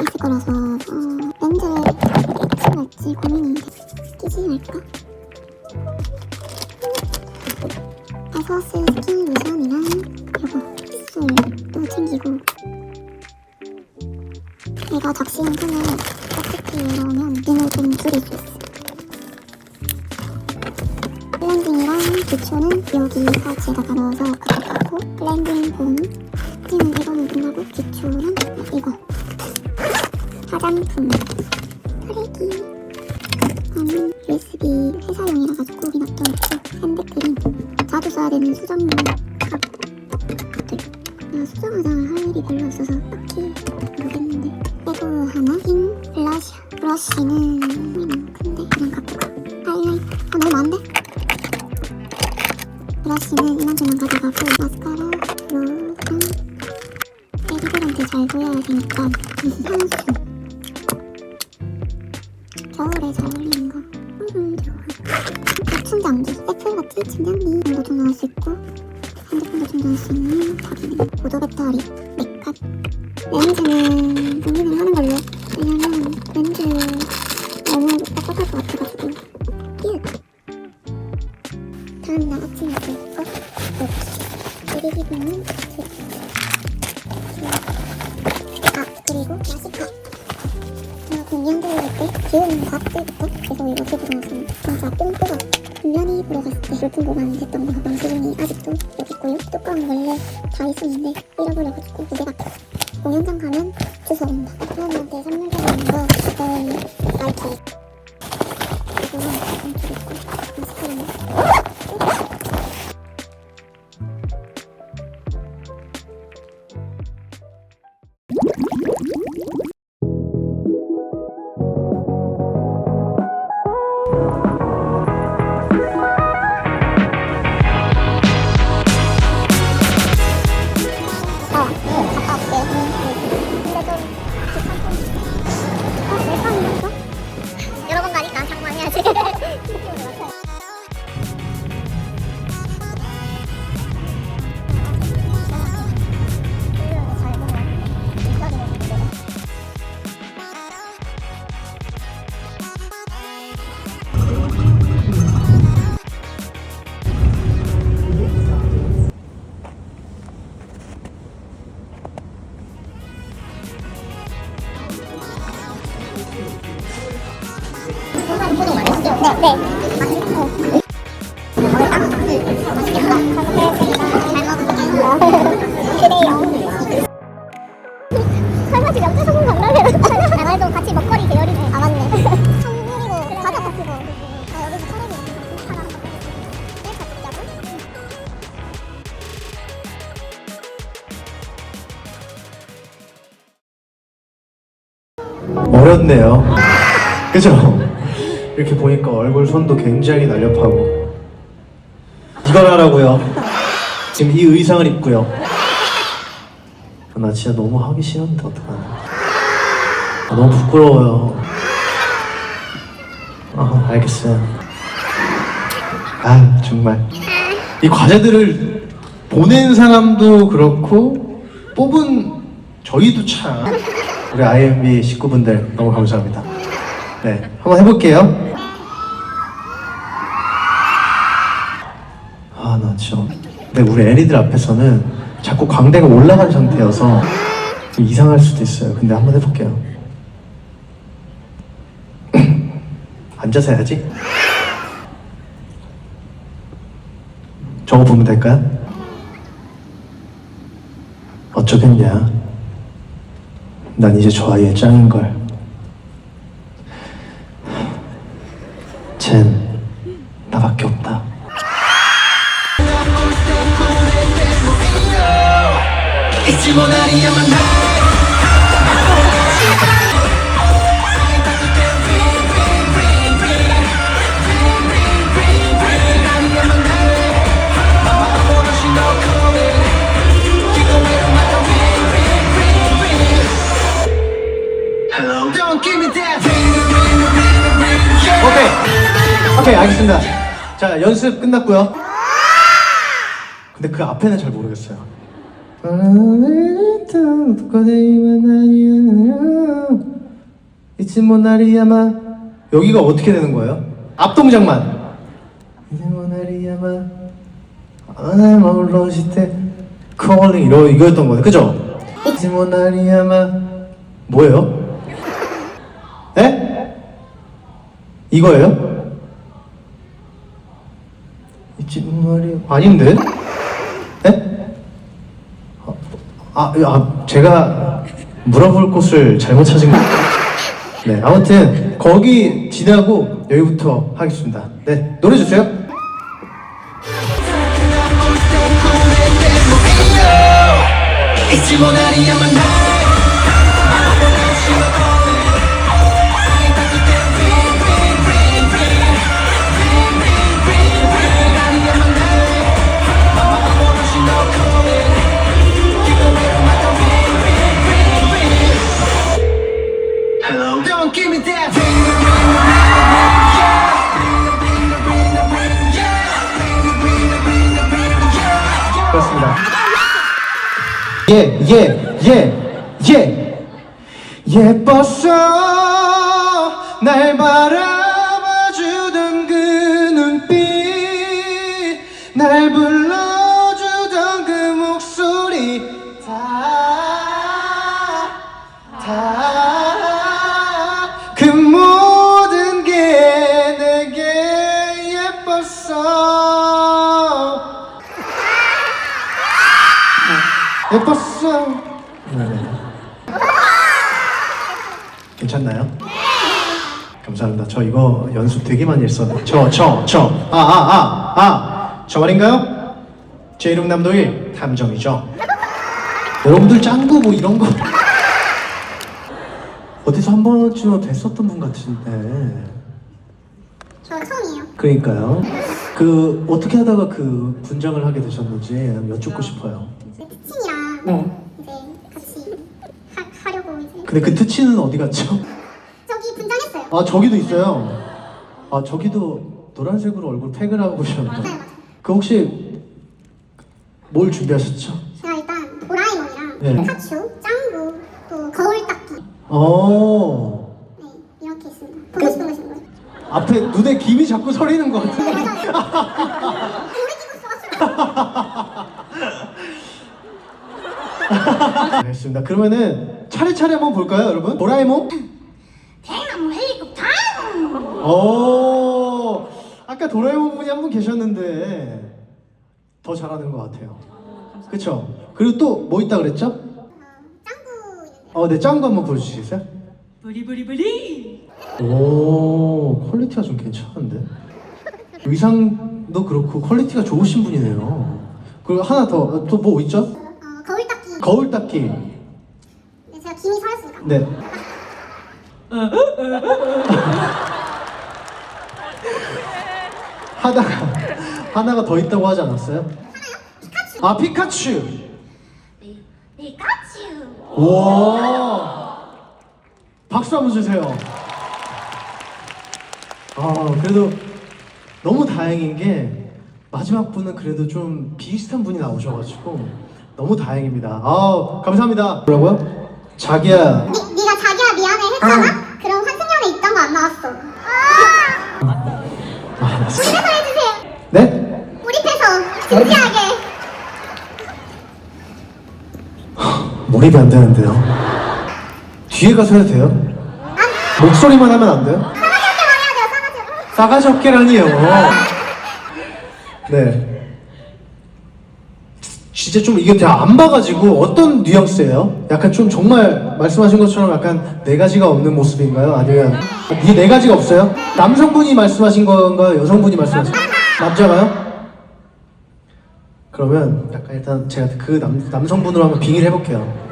있을 거라서 어, 렌즈를 끼지 말지 고민인데 끼지 말까? USB 회사용이라 가지고 여기 놔둬놓고 핸드크림 자주 써야 되는 수정용 값들. 내가 수정 화장을 할 일이 별로 없어서 딱히 모르겠는데. 이거 하나 흰 블러셔. 브러쉬는 있는 가게 보조 배터리 맥값 렌즈는 고민을 하는 걸로. 왜냐면 렌즈 너무 빡빡할 것 같아가지고 있었는데 잃어버려가지고 같아 공연장 가면 주워 온다 사람한테 선물 받는 거 그건 나이키 이거는 엄청 있고 마스카라는 그죠? 이렇게 보니까 얼굴 손도 굉장히 날렵하고. 이걸 하라고요. 지금 이 의상을 입고요. 나 진짜 너무 하기 싫은데 어떡하나. 아, 너무 부끄러워요. 아, 알겠어요. 아, 정말. 이 과제들을 보낸 사람도 그렇고, 뽑은 저희도 참. 우리 IMB 식구분들 너무 감사합니다. 네, 한번 해볼게요. 아, 나 진짜. 근데 우리 애니들 앞에서는 자꾸 광대가 올라간 상태여서 좀 이상할 수도 있어요. 근데 한번 해볼게요. 앉아서 해야지. 저거 보면 될까요? 어쩌겠냐. 난 이제 저 아이의 짱인걸. 알겠습니다. 자, 연습 끝났고요. 근데 그 앞에는 잘 모르겠어요. 잊지 모나리야마 여기가 어떻게 되는 거예요? 앞 동작만. 잊지 모나리야마 아나 몰로시테 콜링 이러 이거였던 거네, 그죠? 잊지 모나리야마 뭐예요? 에? 이거예요? 모나리 아닌데? 에? 아, 아, 제가 물어볼 곳을 잘못 찾은 거. 네, 아무튼 거기 지나고 여기부터 하겠습니다. 네, 노래 주세요. 잊지 못하리야만 날 불러주던 그 목소리 다다그 모든 게 내게 예뻤어 예뻤어. 괜찮나요? 감사합니다. 저 이거 연습 되게 많이 했었는데. 저, 저, 저. 아, 아, 아, 아. 저 말인가요? 제 이름 남도일 탐정이죠. 여러분들 짱구 뭐 이런 거. 어디서 한 번쯤 뵀었던 분 같은데. 저 처음이에요. 그러니까요. 그 어떻게 하다가 그 분장을 하게 되셨는지 여쭙고 싶어요. 이제 특친이랑 네. 이제 같이 하, 하려고 이제 근데 그 트치는 어디 갔죠? 저기 분장했어요. 아 저기도 있어요. 아 저기도 노란색으로 얼굴 팩을 하고 맞아요, 오셨는데. 맞아요. 그 혹시 뭘 준비하셨죠? 제가 일단 도라에몽이랑 네. 피카츄, 짱구, 또 거울 닦기 어 네 이렇게 있습니다. 보고 싶은 거 있는 거죠? 앞에 눈에 김이 자꾸 서리는 것 같은데. 기분 좋았어요. 알겠습니다. 그러면은 차례차례 한번 볼까요, 여러분? 도라에몽? 대나무 헬리콥터. 오 아까 도라에몽 분이 한 분 계셨는데 더 잘하는 것 같아요. 그쵸? 그리고 또 뭐 있다 그랬죠? 어, 어, 네 짱구 한번 보여주시겠어요? 부리부리부리. 오 퀄리티가 좀 괜찮은데 의상도 그렇고 퀄리티가 좋으신 분이네요. 그리고 하나 더 또 뭐 있죠? 어, 거울 닦기. 거울 닦기. 네, 제가 김이 서렸으니까. 네. 하다가 하나가 더 있다고 하지 않았어요? 아 피카츄. 피카츄. 와. 박수 한번 주세요. 아 그래도 너무 다행인 게 마지막 분은 그래도 좀 비슷한 분이 나오셔가지고 너무 다행입니다. 아 감사합니다. 뭐라고요? 자기야 니, 네가 자기야 미안해 했잖아? 몰입이 안 되는데요. 뒤에 가서 해도 돼요? 목소리만 하면 안 돼요? 싸가지 없게라니요. 네. 진짜 좀 이게 제가 안 봐가지고 어떤 뉘앙스예요? 약간 좀 정말 말씀하신 것처럼 약간 네 가지가 없는 모습인가요? 아니면 이네 가지가 없어요? 남성분이 말씀하신 건가요? 여성분이 말씀하신 건가요? 남자가요? 그러면 약간 일단 제가 그 남, 남성분으로 한번 빙의를 해볼게요.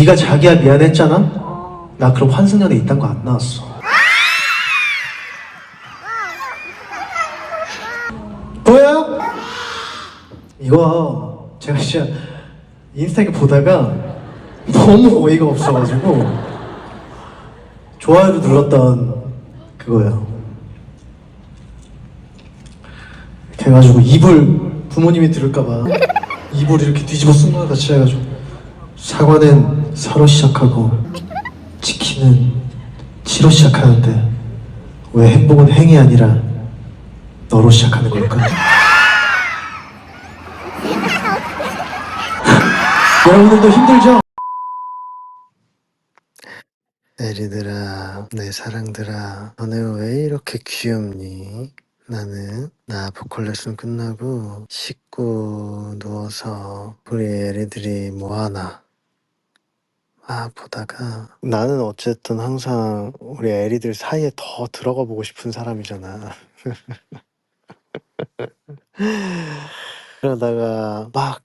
네가 자기야 미안했잖아? 나 그럼 환승연애 이딴 거 안 나왔어. 보여? 이거 제가 진짜 인스타에 보다가 너무 어이가 없어가지고 좋아요를 눌렀던. 이렇게 해가지고 이불 부모님이 들을까봐 이불 이렇게 뒤집어 쓴 거야 같이 해가지고 사과는 사로 시작하고 치킨은 치로 시작하는데 왜 행복은 행이 아니라 너로 시작하는 걸까? 여러분들도 힘들죠? 에리들아, 내 사랑들아, 너네 왜 이렇게 귀엽니? 나는 나 보컬 레슨 끝나고 씻고 누워서 우리 애리들이 뭐하나 막 보다가 나는 어쨌든 항상 우리 애리들 사이에 더 들어가 보고 싶은 사람이잖아. 그러다가 막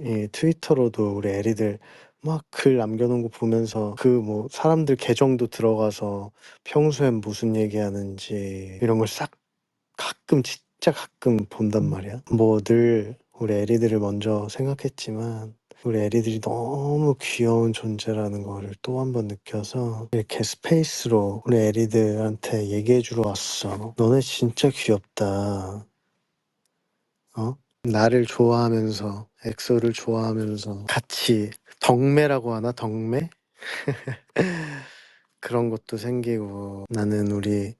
이 트위터로도 우리 애리들 막 글 남겨놓은 거 보면서 그 뭐 사람들 계정도 들어가서 평소엔 무슨 얘기하는지 이런 걸 싹 가끔 진짜 가끔 본단 말이야. 뭐 늘 우리 애리들을 먼저 생각했지만 우리 애리들이 너무 귀여운 존재라는 거를 또 한 번 느껴서 이렇게 스페이스로 우리 애리들한테 얘기해 주러 왔어. 너네 진짜 귀엽다. 어? 나를 좋아하면서 엑소를 좋아하면서 같이 덕매라고 하나 덕매? 그런 것도 생기고 나는 우리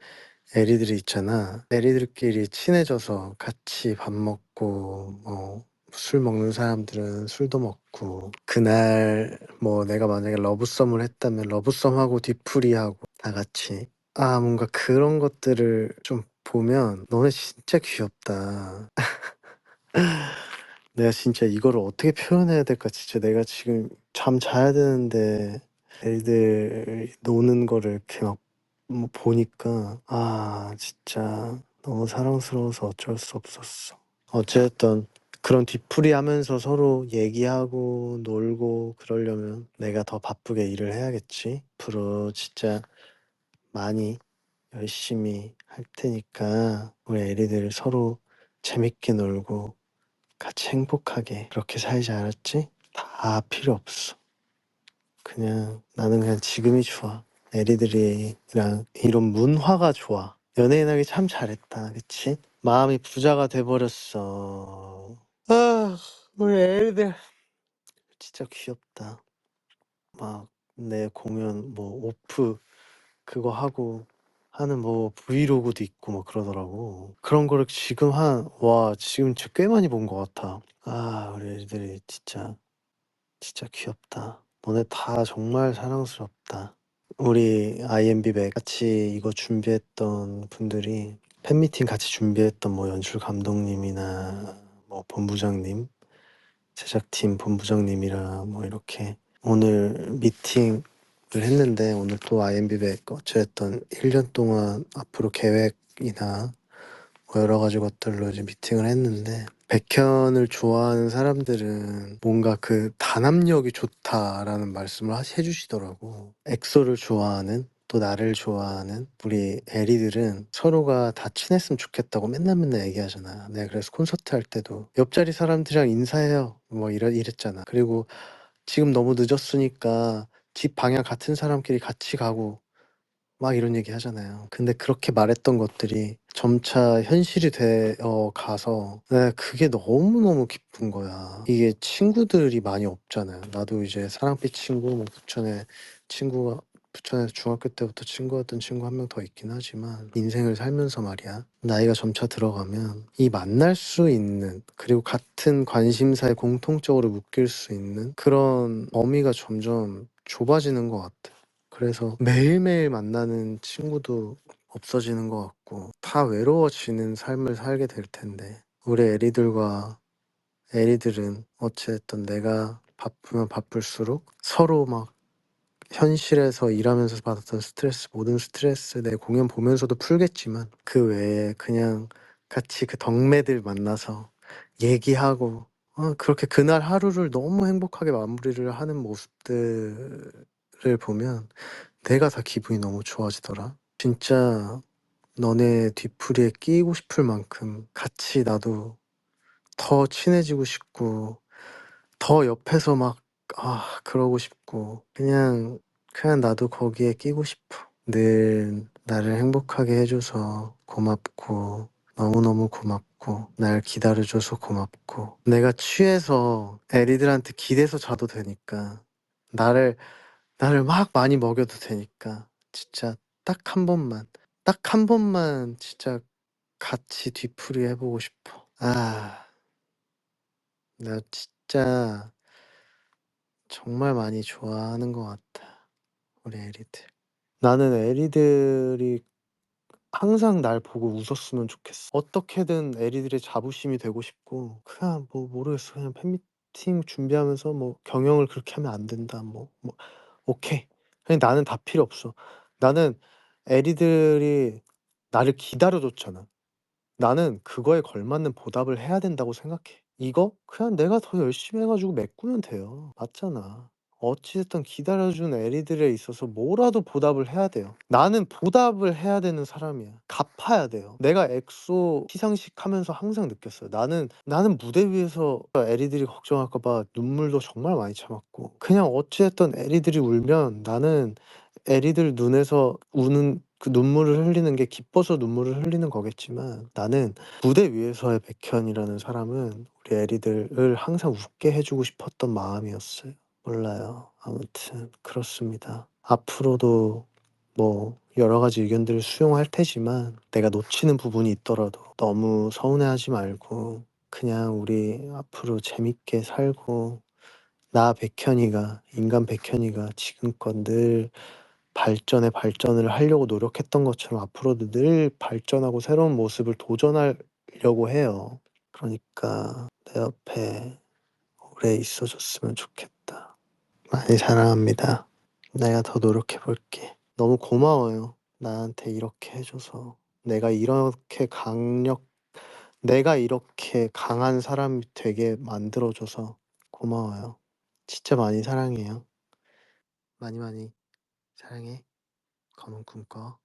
애리들이 있잖아 애리들끼리 친해져서 같이 밥 먹고 뭐 술 먹는 사람들은 술도 먹고 그날 뭐 내가 만약에 러브썸을 했다면 러브썸하고 뒤풀이하고 다 같이. 아 뭔가 그런 것들을 좀 보면 너네 진짜 귀엽다. 내가 진짜 이거를 어떻게 표현해야 될까? 진짜 내가 지금 잠 자야 되는데 애들 노는 거를 이렇게 막 뭐 보니까 아 진짜 너무 사랑스러워서 어쩔 수 없었어. 어쨌든 그런 뒤풀이 하면서 서로 얘기하고 놀고 그러려면 내가 더 바쁘게 일을 해야겠지 앞으로 진짜 많이 열심히 할 테니까 우리 애리들 서로 재밌게 놀고 같이 행복하게 그렇게 살지 않았지? 다 필요 없어. 그냥 나는 그냥 지금이 좋아. 애리들이랑 이런 문화가 좋아. 연예인 하기 참 잘했다. 그치? 마음이 부자가 돼버렸어. 아, 우리 애리들 진짜 귀엽다. 막 내 공연 뭐 오프 그거 하고 하는 뭐 브이로그도 있고 막 그러더라고. 그런 거를 지금 한, 와, 지금 꽤 많이 본 것 같아. 아, 우리 애들이 진짜, 진짜 귀엽다. 너네 다 정말 사랑스럽다. 우리 IMB백 같이 이거 준비했던 분들이 팬미팅 같이 준비했던 뭐 연출 감독님이나 뭐 본부장님, 제작팀 본부장님이랑 뭐 이렇게 오늘 미팅을 했는데 오늘 또 IMB백 어쨌든 1년 동안 앞으로 계획이나 뭐 여러 가지 것들로 이제 미팅을 했는데 백현을 좋아하는 사람들은 뭔가 그 단합력이 좋다라는 말씀을 하- 해주시더라고. 엑소를 좋아하는 또 나를 좋아하는 우리 애리들은 서로가 다 친했으면 좋겠다고 맨날 맨날 얘기하잖아. 내가 그래서 콘서트 할 때도 옆자리 사람들이랑 인사해요. 뭐 이러 이랬잖아. 그리고 지금 너무 늦었으니까 집 방향 같은 사람끼리 같이 가고 막 이런 얘기 하잖아요. 근데 그렇게 말했던 것들이 점차 현실이 되어 가서 네, 그게 너무너무 기쁜 거야. 이게 친구들이 많이 없잖아요. 나도 이제 사랑빛 친구, 뭐 부천에 친구가 부천에서 중학교 때부터 친구였던 친구 한 명 더 있긴 하지만 인생을 살면서 말이야. 나이가 점차 들어가면 이 만날 수 있는 그리고 같은 관심사에 공통적으로 묶일 수 있는 그런 범위가 점점 좁아지는 것 같아. 그래서 매일매일 만나는 친구도 없어지는 것 같고 다 외로워지는 삶을 살게 될 텐데 우리 애리들과 애리들은 어쨌든 내가 바쁘면 바쁠수록 서로 막 현실에서 일하면서 받았던 스트레스 모든 스트레스 내 공연 보면서도 풀겠지만 그 외에 그냥 같이 그 덕매들 만나서 얘기하고 어, 그렇게 그날 하루를 너무 행복하게 마무리를 하는 모습들을 보면 내가 다 기분이 너무 좋아지더라. 진짜 너네 뒤풀이에 끼고 싶을 만큼 같이 나도 더 친해지고 싶고 더 옆에서 막 아 그러고 싶고 그냥 그냥 나도 거기에 끼고 싶어. 늘 나를 행복하게 해줘서 고맙고 너무너무 고맙고 날 기다려줘서 고맙고 내가 취해서 애리들한테 기대서 자도 되니까 나를 나를 막 많이 먹여도 되니까 진짜 딱 한 번만 딱 한 번만 진짜 같이 뒤풀이 해보고 싶어. 아, 나 진짜 정말 많이 좋아하는 것 같아. 우리 에리들. 나는 에리들이 항상 날 보고 웃었으면 좋겠어. 어떻게든 에리들의 자부심이 되고 싶고, 그냥 뭐 모르겠어. 그냥 팬미팅 준비하면서 뭐 경영을 그렇게 하면 안 된다. 뭐, 뭐, 오케이. 그냥 나는 다 필요 없어. 나는 에리들이 나를 기다려줬잖아. 나는 그거에 걸맞는 보답을 해야 된다고 생각해. 이거 그냥 내가 더 열심히 해 가지고 메꾸면 돼요. 맞잖아. 어찌 됐든 기다려 준 애리들에 있어서 뭐라도 보답을 해야 돼요. 나는 보답을 해야 되는 사람이야. 갚아야 돼요. 내가 엑소 시상식 하면서 항상 느꼈어요. 나는 나는 무대 위에서 애리들이 걱정할까 봐 눈물도 정말 많이 참았고 그냥 어찌 됐든 애리들이 울면 나는 애리들 눈에서 우는 그 눈물을 흘리는 게 기뻐서 눈물을 흘리는 거겠지만 나는 무대 위에서의 백현이라는 사람은 우리 애리들을 항상 웃게 해 주고 싶었던 마음이었어요. 몰라요. 아무튼 그렇습니다. 앞으로도 뭐 여러 가지 의견들을 수용할 테지만 내가 놓치는 부분이 있더라도 너무 서운해하지 말고 그냥 우리 앞으로 재밌게 살고 나 백현이가 인간 백현이가 지금껏 늘 발전에 발전을 하려고 노력했던 것처럼 앞으로도 늘 발전하고 새로운 모습을 도전하려고 해요. 그러니까 내 옆에 오래 있어 줬으면 좋겠다. 많이 사랑합니다. 내가 더 노력해 볼게. 너무 고마워요. 나한테 이렇게 해줘서. 내가 이렇게 강력, 내가 이렇게 강한 사람이 되게 만들어줘서 고마워요. 진짜 많이 사랑해요. 많이 많이 사랑해. 검은 꿈꿔.